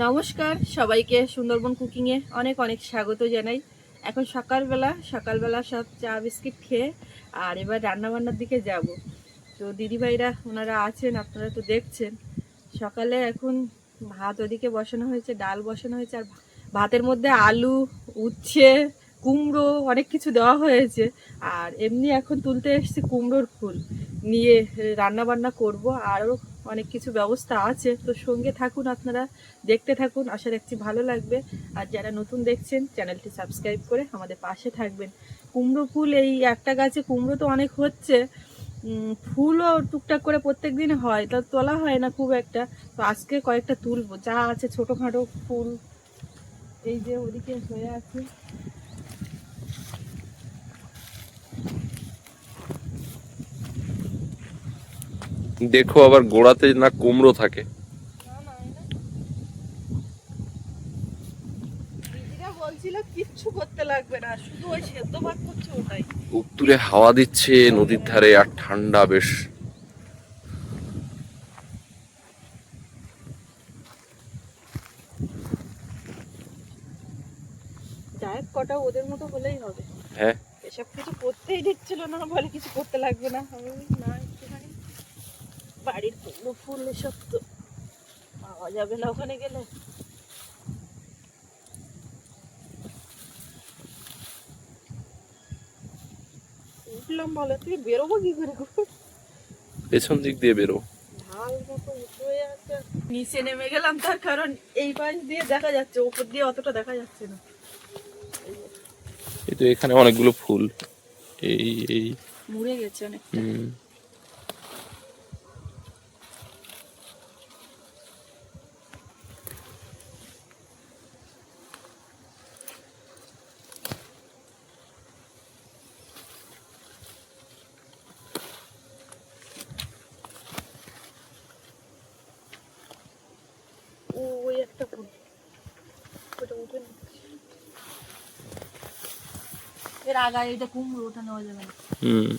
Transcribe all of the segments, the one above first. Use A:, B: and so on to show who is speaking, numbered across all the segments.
A: নমস্কার, সবাইকে সুন্দরবন কুকিংয়ে অনেক অনেক স্বাগত জানাই। এখন সকালবেলা সকালবেলা সব চা বিস্কিট খেয়ে আর এবার রান্নাবান্নার দিকে যাব। তো দিদিভাইরা ওনারা আছেন, আপনারা তো দেখছেন। সকালে এখন ভাত ওদিকে বসানো হয়েছে, ডাল বসানো হয়েছে আর ভাতের মধ্যে আলু, উচ্ছে, কুমড়ো অনেক কিছু দেওয়া হয়েছে। আর এমনি এখন তুলতে এসেছি কুমড়োর ফুল। নিয়ে রান্না বান্না করব। আরও অনেক কিছু ব্যবস্থা আছে। তো সঙ্গে থাকুন আপনারা, দেখতে থাকুন, আশা রাখছি ভালো লাগবে। আর যারা নতুন দেখছেন, চ্যানেলটি সাবস্ক্রাইব করে আমাদের পাশে থাকবেন। কুমড়ো ফুল, এই একটা গাছে কুমড়ো তো অনেক হচ্ছে। ফুলও টুকটাক করে প্রত্যেক দিন হয়, তা তোলা হয় না খুব একটা। তো আজকে কয়েকটা তুলবো, যা আছে ছোটোখাটো ফুল। এই যে ওদিকে হয়ে আছে।
B: দেখো আবার গোড়াতে না কুমড়ো থাকে। উত্তুরে হাওয়া দিচ্ছে নদীর ধারে আর ঠান্ডা বেশ।
A: কটা ওদের মতো হলেই হবে।
B: হ্যাঁ।
A: এসব কিছু করতেই দিচ্ছিল না বলে কিছু করতে লাগবে না বাড়ির কুমড়ো ফুল এসব তো পাওয়া যাবে না ওখানে গেলে। উঠলাম বলে তুই বেরোবো কি করে?
B: পেছন দিক দিয়ে বেরো।
A: ঢাল মতো উঁচু হয়ে আছে। নিচে নেমে গেলাম তার কারণ এই পাশ দিয়ে দেখা যাচ্ছে উপর দিয়ে অতটা দেখা যাচ্ছে না।
B: এই তো এখানে অনেকগুলো ফুল। এই এই।
A: মুড়ে গেছে অনেক
B: হুম
A: ও ওই একটা ফুল ওটা উঠে নিচ্ছি। এর এটা কুমড়ো ওটা নেওয়া যাবে না।
B: হুম।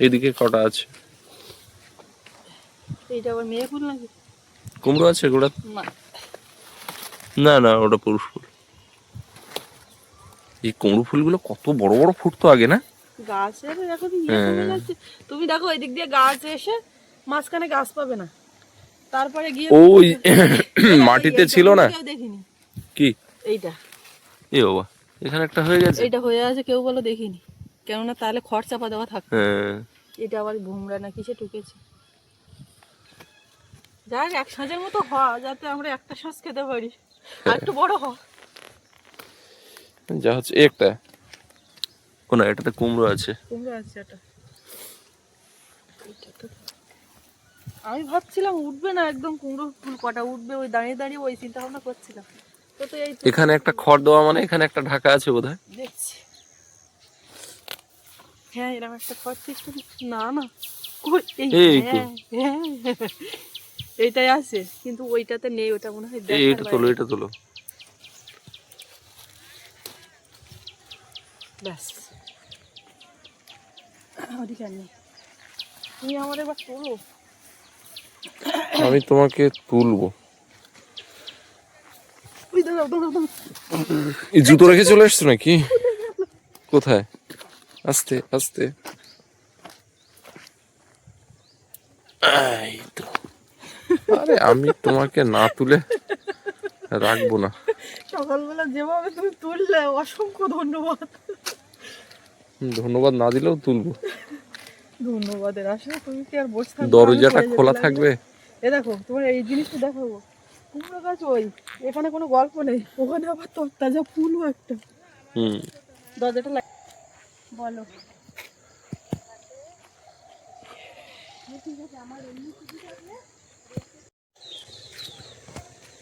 B: এদিকে কটা আছে?
A: এইটা আবার মেয়ে ফুল নাকি?
B: কুমড়ো আছে গোড়া
A: না।
B: না না ওটা পুরুষ ফুল। এই কুমড়ো ফুলগুলো কত বড় বড় ফুটতো আগে না?
A: গাছের এখন ইয়ে
B: হ্যাঁ।
A: তুমি দেখো এদিক দিয়ে গাছ এসে মাঝখানে গাছ পাবে না। তারপরে গিয়ে
B: ওই মাটিতে ছিল না?
A: দেখিনি।
B: কি?
A: এইটা।
B: এ বাবা। এখানে একটা হয়ে গেছে।
A: এইটা হয়ে আছে কেউ বলো দেখিনি। কেননা তাহলে খড় চাপা দেওয়া থাকতো।
B: হ্যাঁ।
A: এটা আবার ঘুমরা না কিসে ঢুকেছে যাক এক সাঁজের মতো হ যাতে আমরা একটা সাঁজ খেতে পারি। আর একটু বড় হ।
B: যা হচ্ছে একটা। কোন এটাতে কুমড়ো আছে।
A: কুমড়ো আছে এটা আমি ভাবছিলাম উঠবে না একদম কুমড়ো ফুল কটা। উঠবে ওই দাঁড়িয়ে দাঁড়িয়ে ওই চিন্তা ভাবনা করছিলাম।
B: এখানে একটা খড় দেওয়া মানে এখানে একটা ঢাকা আছে বোধহয়।
A: দেখছি। হ্যাঁ এরকম একটা খড় না না। এই হ্যাঁ, হ্যাঁ। এইটাই আছে কিন্তু ওইটাতে নেই ওটা মনে হয়
B: তোলো এটা তোলো।
A: ব্যাস। ওদিকে নেই। তুমি আমার এবার তোলো।
B: আমি তোমাকে তুলবো। এই জুতো রেখে চলে এসছো নাকি? কোথায়? আস্তে আস্তে। আরে আমি তোমাকে না তুলে রাখব না।
A: সকালবেলা যেভাবে তুমি তুললে অসংখ্য ধন্যবাদ।
B: ধন্যবাদ না দিলেও তুলবো।
A: ধন্যবাদের আসলে তুমি কি আর বসে
B: দরজাটা খোলা থাকবে?
A: এ দেখো তোমার এই জিনিসটা দেখাবো। কুমড়ো গাছ ওই এখানে কোনো গল্প নেই ওখানে আবার তরতাজা ফুলও একটা।
B: হুম।
A: দরজাটা লাগ বলো।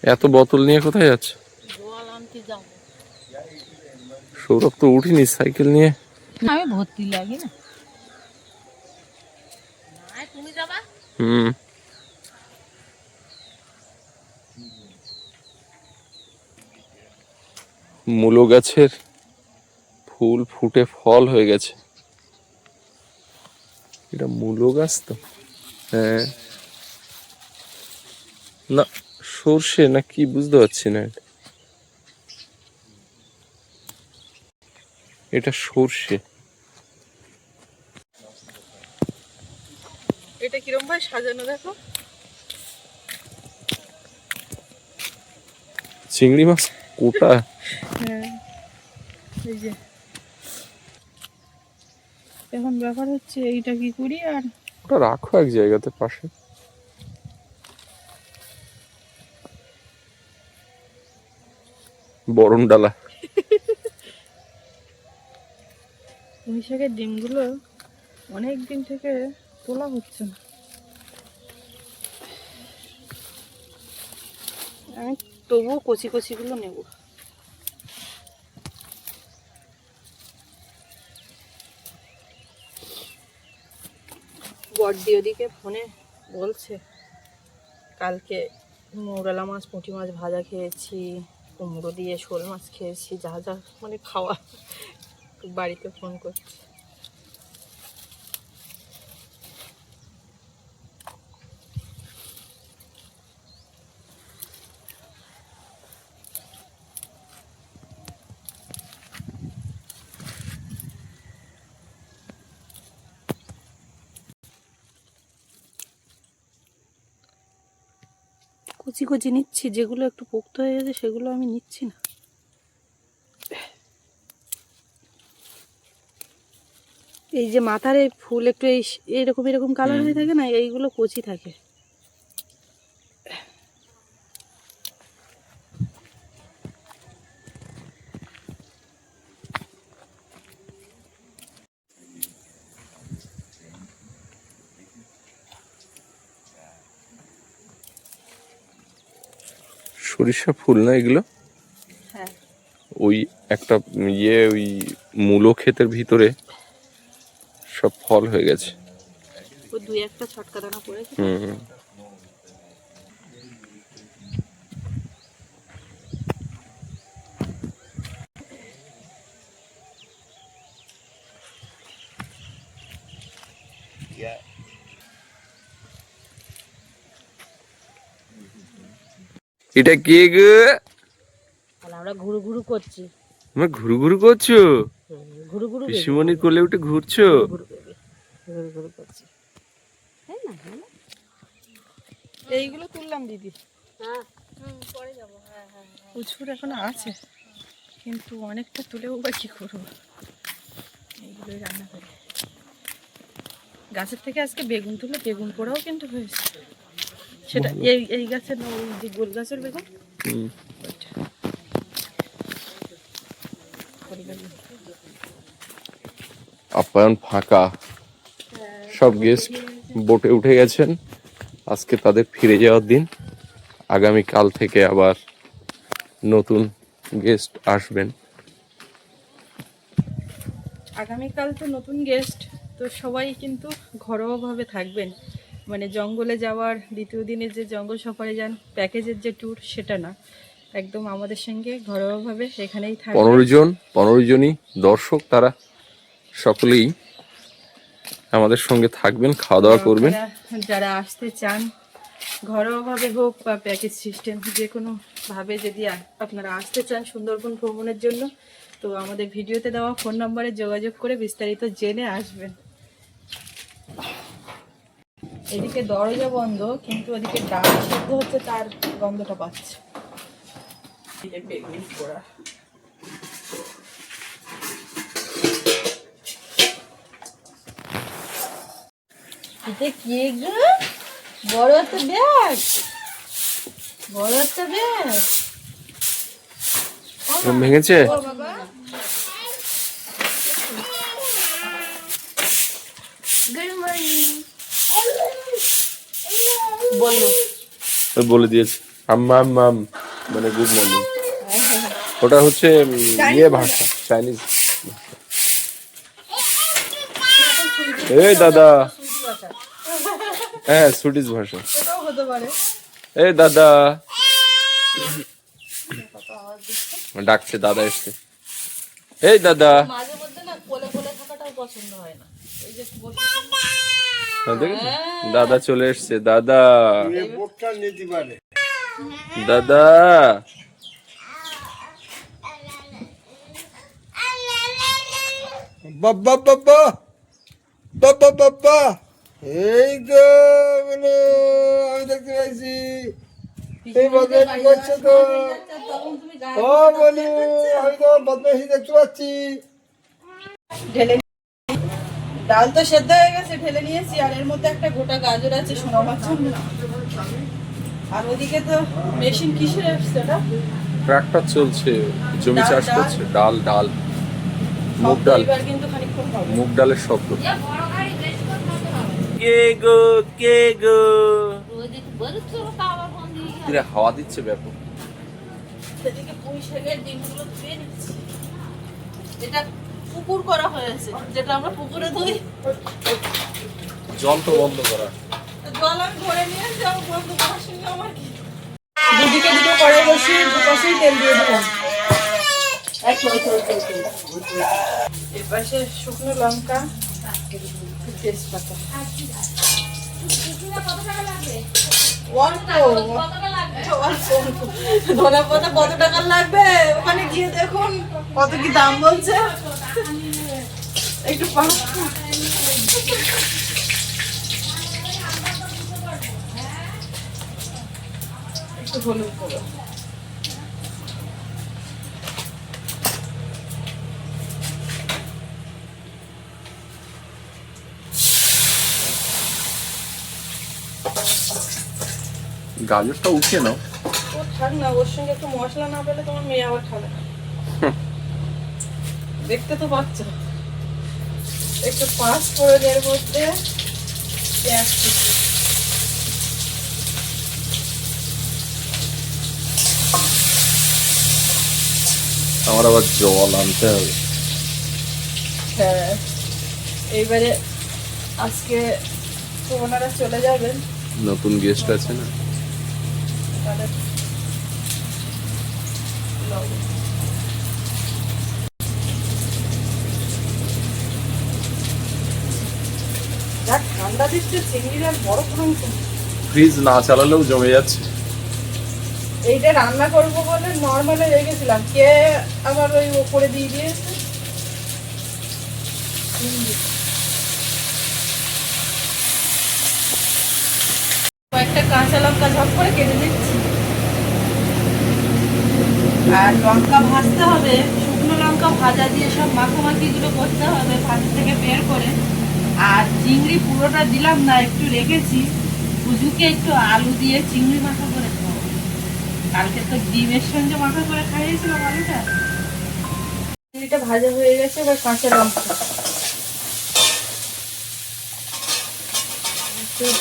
B: এত বোতল নিয়ে কোথায় যাচ্ছে? সৌরভ তো উঠিনি সাইকেল নিয়ে।
A: আমি ভর্তি লাগি না। তুমি যাবা
B: হুম। মূলো গাছের ফুল ফুটে ফল হয়ে গেছে। এটা মূলো গাছ তো? হ্যাঁ।
C: না সর্ষে না কি বুঝতে পারছি না এটা। সর্ষে।
A: এটা কিরম ভাই সাজানো দেখো?
C: চিংড়ি মাছ? কোটা
A: হ্যাঁ এই যে। এখন ব্যাপার হচ্ছে এইটা কি করি আর?
C: ওটা রাখো এক জায়গাতে পাশে। বরণ ডালা।
A: পুঁই ডিমগুলো অনেক দিন থেকে তোলা হচ্ছে না। আমি তবুও কচি কচিগুলো নেব। বড়দি ওদিকে ফোনে বলছে, কালকে মৌরালা মাছ, পুঁটি মাছ ভাজা খেয়েছি, কুমড়ো দিয়ে শোল মাছ খেয়েছি, যা যা মানে খাওয়া। বাড়িতে ফোন করছে। কচি কুচি নিচ্ছি যেগুলো একটু পোক্ত হয়ে গেছে সেগুলো আমি নিচ্ছি না। এই যে মাথার এই ফুল একটু এই এরকম এরকম কালার হয়ে থাকে না এইগুলো কচি থাকে।
C: সরিষা ফুল না এগুলো?
A: হ্যাঁ।
C: ওই একটা ইয়ে ওই মূলো ক্ষেতের ভিতরে সব ফল হয়ে গেছে।
A: ও দুই একটা ছটকা দানা পড়েছে।
C: হুম। এটা কে গো?
A: আমরা ঘুরু ঘুরু করছি।
C: আমরা ঘুরু ঘুরু করছ?
A: ঘুরু ঘুরু
C: পিসিমণি কোলে উঠে ঘুরছো?
A: ঘুরু ঘুরু করছি। হ্যাঁ হ্যাঁ এইগুলো তুললাম দিদি। হ্যাঁ পরে যাব হ্যাঁ হ্যাঁ প্রচুর এখনও আছে কিন্তু অনেকটা তুলেও বা কি করব? এইগুলোই রান্না করি। গাছের থেকে আজকে বেগুন তুলে বেগুন পোড়াও কিন্তু হয়েছে। সেটা এই এই গাছের না ওই যে গোল গাছের বেগুন
C: হুম।
A: ওইটা।
C: আপ্যায়ন ফাঁকা। সব গেস্ট বোটে উঠে গেছেন। আজকে তাদের ফিরে যাওয়ার দিন। আগামী কাল থেকে আবার নতুন গেস্ট আসবেন।
A: আগামীকাল তো নতুন গেস্ট তো সবাই কিন্তু ঘরোয়াভাবে থাকবেন। মানে জঙ্গলে যাওয়ার দ্বিতীয় দিনে যে জঙ্গল সফরে যান প্যাকেজের যে ট্যুর সেটা না। একদম আমাদের সঙ্গে ঘরোয়াভাবে সেখানেই থাকবেন।
C: পনেরো জন পনেরো জনই দর্শক তারা সকলেই আমাদের সঙ্গে থাকবেন খাওয়া দাওয়া করবেন।
A: যারা আসতে চান ঘরোয়াভাবে হোক বা প্যাকেজ সিস্টেম যে কোনো ভাবে যদি আপনারা আসতে চান সুন্দরবন ভ্রমণের জন্য তো আমাদের ভিডিওতে দেওয়া ফোন নম্বরে যোগাযোগ করে বিস্তারিত জেনে আসবেন। এদিকে দরজা বন্ধ কিন্তু ওদিকে ডাল সিদ্ধ হচ্ছে তার গন্ধটা পাচ্ছে। এই যে বেগুন পোড়া এটা কে গো? বড় একটা ব্যাগ। বড় একটা ব্যাগ।
C: ভেঙেছে
A: ও বাবা গুড মর্নিং বলো।
C: বলে দিয়েছে। আম্মা আম্মাম মানে গুড মর্নিং ওটা হচ্ছে ইয়ে ভাষা চাইনিজ এই দাদা। হ্যাঁ সুইডিশ ভাষা। এই দাদা। ডাকছে দাদা এসছে। এই দাদা।
A: মাঝে মধ্যে না কোলে কোলে থাকাটাও পছন্দ হয় না। এই যে?
C: দাদা চলে এসছে দাদা। দাদা।
D: বাবা বাবা বাবা বাবা এই তো মানে আমি দেখতে পাইছি। এই বদমাইশি করছ তো? ও বলি আমি তো বদমাইশি দেখতে পাচ্ছি।
A: ডাল তো সেদ্ধ হয়ে গেছে ঢেলে নিয়েছি আর এর মধ্যে একটা গোটা গাজর আছে শোনাবার জন্য আর ওদিকে তো মেশিন কিসের আসছে ওটা?
C: ট্রাক্টর চলছে জমি চাষ করছে ডাল ডাল মুগ ডাল। মুগ ডালের শব্দ। কে গো কে গো? কিরে হাওয়া দিচ্ছে ব্যাপক।
A: সেদিকে পুঁই শাকের ডিমগুলো ধুয়ে নিচ্ছি। এটা পুকুর করা হয়েছে যেটা আমরা পুকুরে ধুই
C: জল তো বন্ধ করা।
A: জল আমি ভরে নিয়ে যাব বন্ধ করার সঙ্গে আমার কি? দুদিকে দুটো কড়াই বসিয়ে দুপাশেই তেল দিয়ে দিলাম। এপাশে শুকনো লঙ্কা তেজপাতা। অল্প অল্প, অল্প। ধনে পাতা কত টাকার লাগবে? ওখানে গিয়ে দেখুন, কত কি দাম বলছে? একটু একটু হলুদ করো
C: গাজরটা উঠে নাও।
A: থাক না ওর সঙ্গে একটু মশলা না পেলে তোমার মেয়ে আবার খাবে দেখতে তো পাচ্ছ। একটু পাঁচ ফোড়নের মধ্যে পেঁয়াজ
C: আমার আবার জল আনতে হবে।
A: হ্যাঁ। এইবারে আজকে তো ওনারা চলে যাবেন।
C: নতুন গেস্ট আছে না?
A: তাদের লবণ। যা ঠান্ডা দিচ্ছে চিংড়ির আর বরফ ভাঙছে
C: ফ্রিজ না চালালেও জমে যাচ্ছে।
A: এইটা রান্না করব বলে নর্মালে রেখেছিলাম। কে আবার ওই ওপরে দিয়ে দিয়েছে? কয়েকটা কাঁচা লঙ্কা ঝপ করে কেটে দিচ্ছি। আর লঙ্কা ভাজতে হবে, শুকনো লঙ্কা ভাজা দিয়ে সব মাখামাখি গুলো করতে হবে ভাজ থেকে বের করে। আর চিংড়ি পুরোটা দিলাম না, একটু রেখেছি। পুজুকে একটু আলু দিয়ে চিংড়ি মাখা করে খাব কালকে তো ডিমের সঙ্গে মাখা করে খাইয়েছিলাম আলুটা চিংড়িটা ভাজা হয়ে গেছে, এবার কাঁচা লঙ্কা।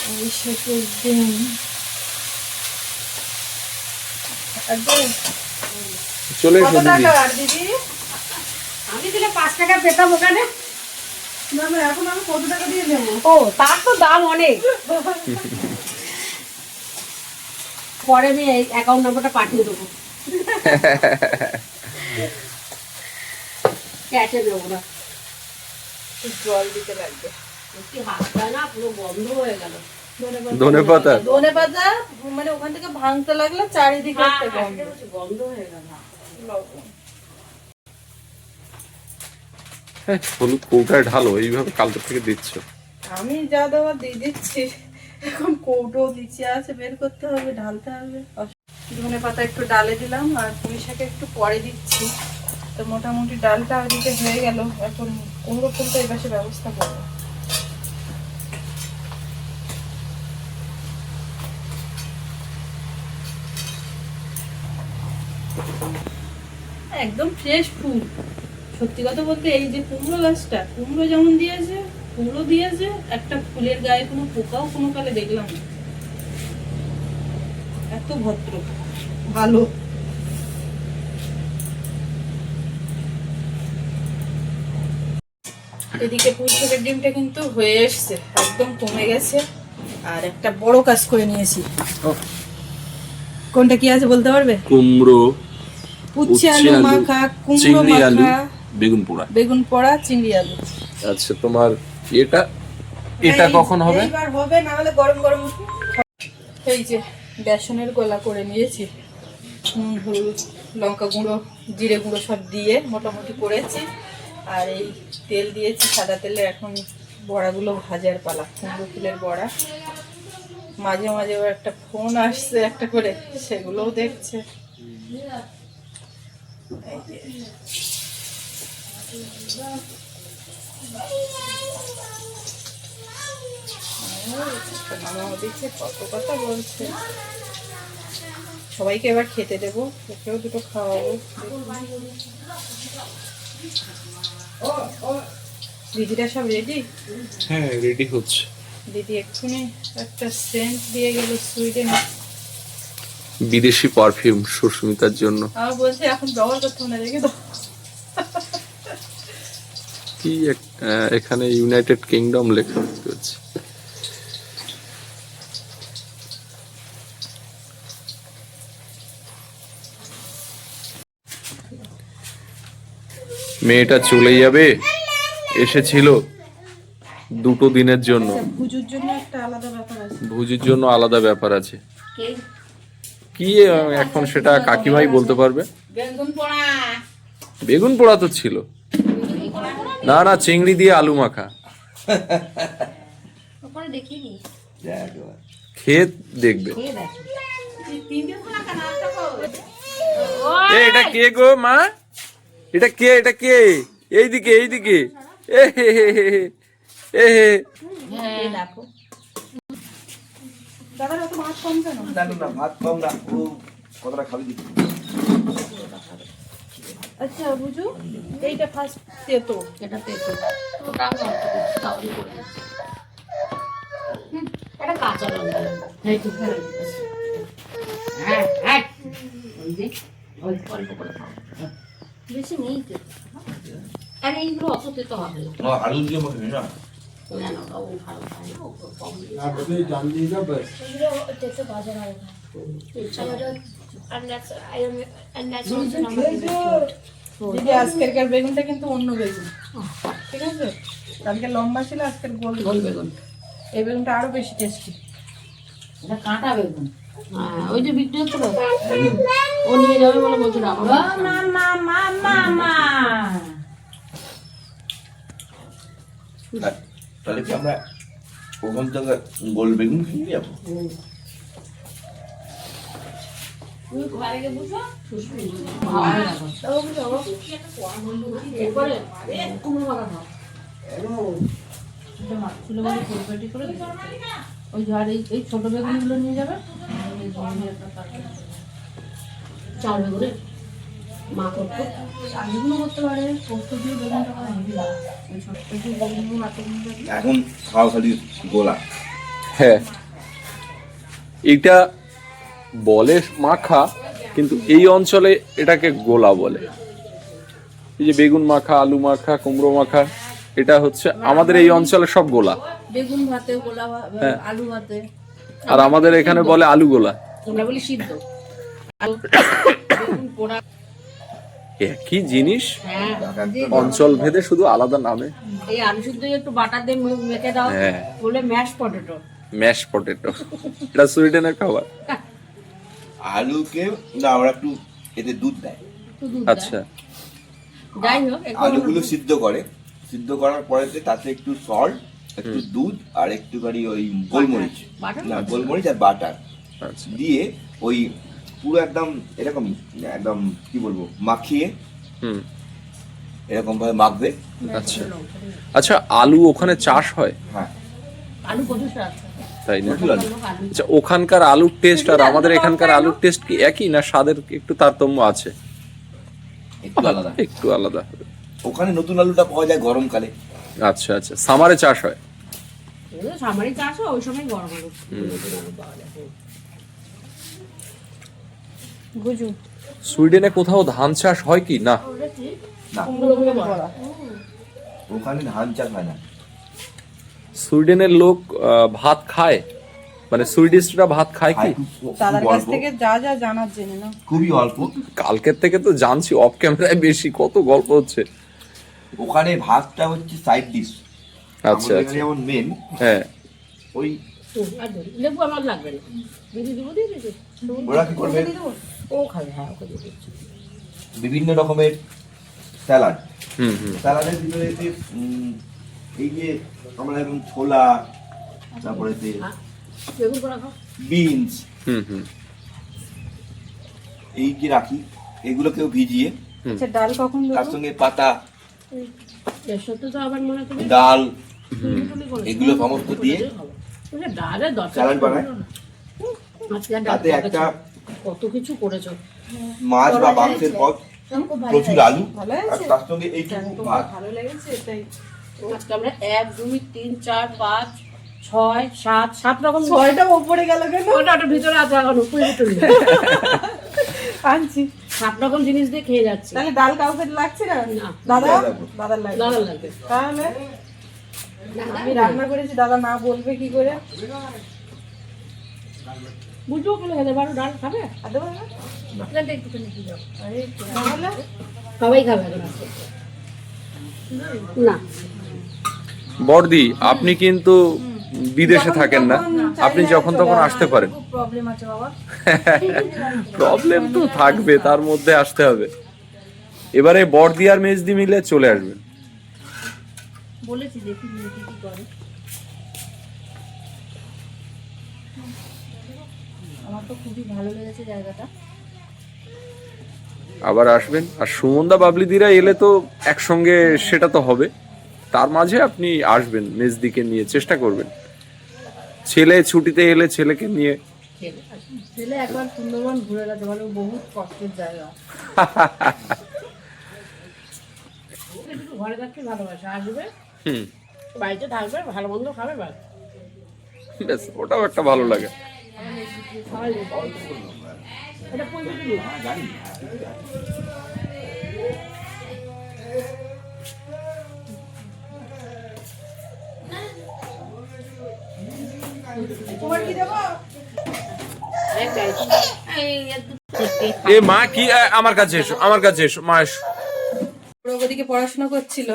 A: পুঁইশাকের একদম
C: চলে এসো দিদি।
E: আমি দিলে পাঁচ টাকা পেতাম ওখানে।
A: না না এখন আমি কত টাকা দিয়ে দেবো
E: ও তার তো দাম অনেক। পরে আমি এই অ্যাকাউন্ট নাম্বারটা পাঠিয়ে দেবো। ক্যাশে দেবো না।
A: জল দিতে লাগবে।
E: হাতটা না পুরো বন্ধ হয়ে গেল।
C: ধনে পাতা
A: ধনে পাতা মানে ওখান থেকে ভাঙতে লাগলে চারিদিকে একটা গন্ধ।
E: হয়ে গেল
C: হ্যাঁ, হলুদ কৌটায় ঢালো এইভাবে কালকে থেকে দিচ্ছ।
A: আমি যা দেওয়ার দিয়ে দিচ্ছি এখন কৌটো দিচ্ছি আছে বের করতে হবে ঢালতে হবে। ধনে পাতা একটু ডালে দিলাম আর পুঁই শাকে একটু পরে দিচ্ছি। তো মোটামুটি ডালটা ওদিকে হয়ে গেল এখন কুমড়ো ফুলটা এই পাশে ব্যবস্থা করব। একদম ফ্রেশ ফুল সত্যি কথা বলতে এই যে কুমড়ো গাছটা কুমড়ো যেমন দিয়েছে ফুলও দিয়েছে একটা ফুলের গায়ে কোনো পোকাও কোনো কালে দেখলাম না। এত ভদ্র ভালো। এদিকে পুঁই শাকের ডিমটা কিন্তু হয়ে এসছে একদম কমে গেছে। আর একটা বড় কাজ করে নিয়েছি। কোনটা কি আছে বলতে পারবে?
C: কুমড়ো।
A: উচ্ছে আলু মাখা কুমড়ো
C: চিংড়ি আলু
A: মাখা
C: বেগুন পোড়া।
A: বেগুন পোড়া চিংড়ি আলু।
C: আচ্ছা তোমার এটা? এটা কখন হবে?
A: এইবার হবে না হলে গরম গরম এই যে বেসনের গোলা করে নিয়েছি নুন হলুদ লঙ্কা গুঁড়ো জিরে গুঁড়ো সব দিয়ে মোটামুটি করেছি আর এই তেল দিয়েছি সাদা তেলে এখন বড়াগুলো ভাজার পালা কুমড়ো ফুলের বড়া। মাঝে মাঝে একটা ফোন আসছে একটা করে সেগুলোও দেখছে। কত কথা বলছে সবাইকে এবার খেতে দেবো ওকেও দুটো খাওয়াবো। দিদিরা সব রেডি
C: হ্যাঁ রেডি হচ্ছে।
A: দিদি এক্ষুনি একটা সেন্ট দিয়ে গেল সুইডেনে।
C: বিদেশি পারফিউম সুস্মিতার জন্য। কি এখানে ইউনাইটেড কিংডম লেখা পাচ্ছি মেয়েটা চলে যাবে এসেছিল দুটো দিনের জন্য।
A: জন্য একটা আলাদা ব্যাপার আছে।
C: ভুজির জন্য আলাদা ব্যাপার আছে।
E: কে
C: এখন সেটা কাকিমাই বলতে পারবে?
E: বেগুন পোড়া
C: তো ছিল। না না চিংড়ি দিয়ে আলু মাখা। খেয়ে দেখবে এটা কে গো মা? এটা কে এটা কে? এইদিকে এইদিকে। এ হে হে হে হে। হে।
E: হ্যাঁ
A: দাদা ভাত কম কেন?
D: না ভাত কম না ও কতটা খাবি দিবি
A: আচ্ছা বুঝু এইটা ফার্স্ট তেতো
E: এটা পেতো ওটা আমি অল্প দিচ্ছি, তাহলেই করে দিচ্ছি। এটা কাঁচা লঙ্কা। করে হ্যাঁ হ্যাঁ ওই যে অল্প অল্প করে খাও। বেশি নেই তেতো। আর এইগুলো অত তেতো হবে
D: আলু দিয়ে মাখবি না?
A: দিদি আজকের বেগুনটা কিন্তু অন্য বেগুন। ঠিক আছে? কালকে লম্বা ছিল আজকের গোল
E: গোল বেগুন।
A: এই বেগুনটা আরও বেশি টেস্টি
E: এটা কাঁটা বেগুন। হ্যাঁ ওই যে বিক্রি হচ্ছিল ও নিয়ে যাবে বলে বলছিল আমার।
D: আর তাহলে কি আমরা ওখান থেকে গোল বেগুন কিনে যাব?
A: ওই আর এই এই ছোট বেগুনগুলো নিয়ে যাবে। এই যে একটা
E: চাল বেগুনে মা করতো।
A: শাকগুলো করতে পারে পোস্ত দিয়ে বেগুনটা করা হেভি লাগে ওই ছোট্ট একটু বেগুনগুলো মাথাগুলো
D: এখন খাওয়া খালি গোলা।
C: হ্যাঁ। এটা বলে মাখা কিন্তু এই অঞ্চলে এটাকে গোলা বলে। এই যে বেগুন মাখা আলু মাখা কুমড়ো মাখা এটা হচ্ছে আমাদের এই অঞ্চলে সব গোলা।
A: বেগুন ভাতে গোলা
C: হ্যাঁ।
A: আলু ভাতে।
C: আর আমাদের এখানে বলে আলু গোলা।
E: আমরা বলি সিদ্ধ।
A: বেগুন পোড়া
C: একই জিনিস?
E: হ্যাঁ
C: অঞ্চল ভেদে শুধু আলাদা নামে।
E: এই আলু সিদ্ধ একটু বাটার দিয়ে মেখে দাও
C: হ্যাঁ।
E: বলে ম্যাশ পটেটো
C: ম্যাশ পটেটো এটা সুইডেনের খাবার?
D: আলুকে না ওরা একটু এতে দুধ দেয়।
C: আচ্ছা।
E: যাই হোক
D: আলুগুলো সিদ্ধ করে। সিদ্ধ করার পরেতে তাতে একটু সল্ট একটু দুধ আর একটুখানি ওই গোলমরিচ। না গোলমরিচ আর বাটার।
C: আচ্ছা।
D: দিয়ে ওই পুরো একদম এরকম একদম কি বলব মাখিয়ে
C: হুম।
D: এরকম ভাবে মাখবে।
C: আচ্ছা। আচ্ছা আলু ওখানে চাষ হয়?
D: হ্যাঁ।
E: আলু প্রচুর আছে
C: তাই না? আচ্ছা ওখানকার আলুর টেস্ট আর আমাদের এখানকার আলুর টেস্ট কি একই না স্বাদের একটু তারতম্য আছে?
D: একটু আলাদা।
C: একটু আলাদা।
D: ওখানে নতুন আলুটা পাওয়া যায় গরমকালে।
C: আচ্ছা আচ্ছা। সামারে চাষ হয়?
E: সামারি চাষ হয় ওই সময় গরম আলু। আলু পাওয়া যায়।
A: বুঝু।
C: সুইডেনে কোথাও ধান চাষ হয় কি? না।
D: না। ওখানে ধান চাষ হয় না।
C: সুইডেনের লোক ভাত খায়? মানে সুইডিশরা ভাত খায় কি?
A: দাদার কাছ থেকে যা যা জানার জেনে না
D: খুবই অল্প।
C: কালকের থেকে তো জানছি অফ ক্যামেরায় বেশি কত গল্প হচ্ছে।
D: ওখানে ভাতটা হচ্ছে সাইড ডিশ
C: আচ্ছা আচ্ছা।
D: যেমন মেন
C: হ্যাঁ।
D: ওই
E: লেবু আমার লাগবে না। দিদি দিদি
D: ওরা কি করবে?
E: ও খাবে হ্যাঁ ওকে দিয়ে দিচ্ছি
D: বিভিন্ন রকমের স্যালাড।
C: হুম হুম।
D: স্যালাডের ভিতরে এই যে আমরা এখন ছোলা তারপরে বিনস
C: হুম হুম।
D: এই যে রাখি এগুলোকেও ভিজিয়ে
A: আচ্ছা ডাল কখন
D: তার সঙ্গে পাতা
E: এর সাথে তো আবার মনে করি
D: ডাল। এগুলো সমস্ত দিয়ে
E: দরকার
D: স্যালাড বানায়।
E: ডাল
D: তাতে একটা
E: কত কিছু করেছ।
D: মাছ বা মাংসের পদ প্রচুর আলু
A: ভালো
D: আর তার সঙ্গে এইটুকু ভাত
A: ভালো লেগেছে তাই
E: আজকে আমরা এক দুই তিন চার পাঁচ ছয় সাত সাত রকম
A: ছয়টা ওপরে গেল কেন?
E: ওটা ওটা ভিতরে আছে এখন উপরে ভিতরে
A: আনছি।
E: সাত রকম জিনিস দিয়ে খেয়ে যাচ্ছি।
A: তাহলে ডাল কাউকে লাগছে না?
E: না।
A: দাদা?
D: দাদা।
A: দাদার লাগবে।
E: দাদা লাগবে।
A: তাহলে? আমি রান্না করেছি দাদা না বলবে কি করে?
E: বুঝব কেন খেতে পারো ডাল খাবে? সবাই খাবে না।
C: বর্দি আপনি কিন্তু বিদেশে থাকেন না। আপনি যখন তখন আসতে পারেন।
A: প্রবলেম আছে বাবা।
C: প্রবলেম তো থাকবে তার মধ্যে আসতে হবে। এবারে বর্দি আর মেজদি মিলে চলে আসবেন।
E: বলেছি দেখি কি করে।
F: আমার তো খুবই ভালো লেগেছে জায়গাটা।
C: আবার আসবেন। আর সুমনদা বাবলিদিরা এলে তো একসঙ্গে সেটা তো হবে। তার মাঝে আপনি আসবেন মেজদিকে নিয়ে চেষ্টা করবেন। ছেলে ছুটিতে এলে ছেলেকে নিয়ে।
A: ছেলে একবার সুন্দরবন ঘুরে গেছে মানে বহুত কষ্টের জায়গা।
E: ঘরে থাকতে ভালোবাসে আসবে
C: হুম।
E: বাড়িতে থাকবে ভালো মন্দ খাবে ব্যাস
C: ওটাও একটা ভালো লাগে। এ মা, কি আমার কাছে এসো, আমার কাছে এসো, মা এসো।
A: ওদিকে পড়াশোনা করছিল,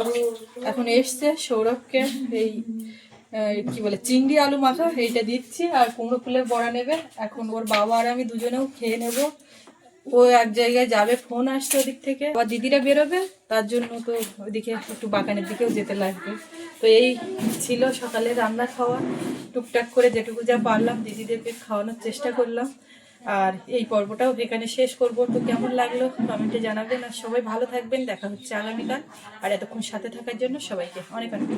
A: এখন এসছে সৌরভকে, এই কি বলে, চিংড়ি আলু মাখা এইটা দিচ্ছি, আর কুমড়ো ফুলের বড়া নেবে। এখন ওর বাবা আর আমি দুজনেও খেয়ে নেব। ও এক জায়গায় যাবে, ফোন আসছে ওদিক থেকে। আবার দিদিরা বেরোবে, তার জন্য তো ওইদিকে একটু বাগানের দিকেও যেতে লাগবে। তো এই ছিল সকালে রান্না খাওয়া। টুকটাক করে যেটুকু যা পারলাম দিদিদেরকে খাওয়ানোর চেষ্টা করলাম। আর এই পর্বটাও এখানে শেষ করব। তো কেমন লাগল কমেন্টে জানাবেন। আর সবাই ভালো থাকবেন, দেখা হচ্ছে আগামীকাল। আর এতক্ষণ সাথে থাকার জন্য সবাইকে অনেক অনেক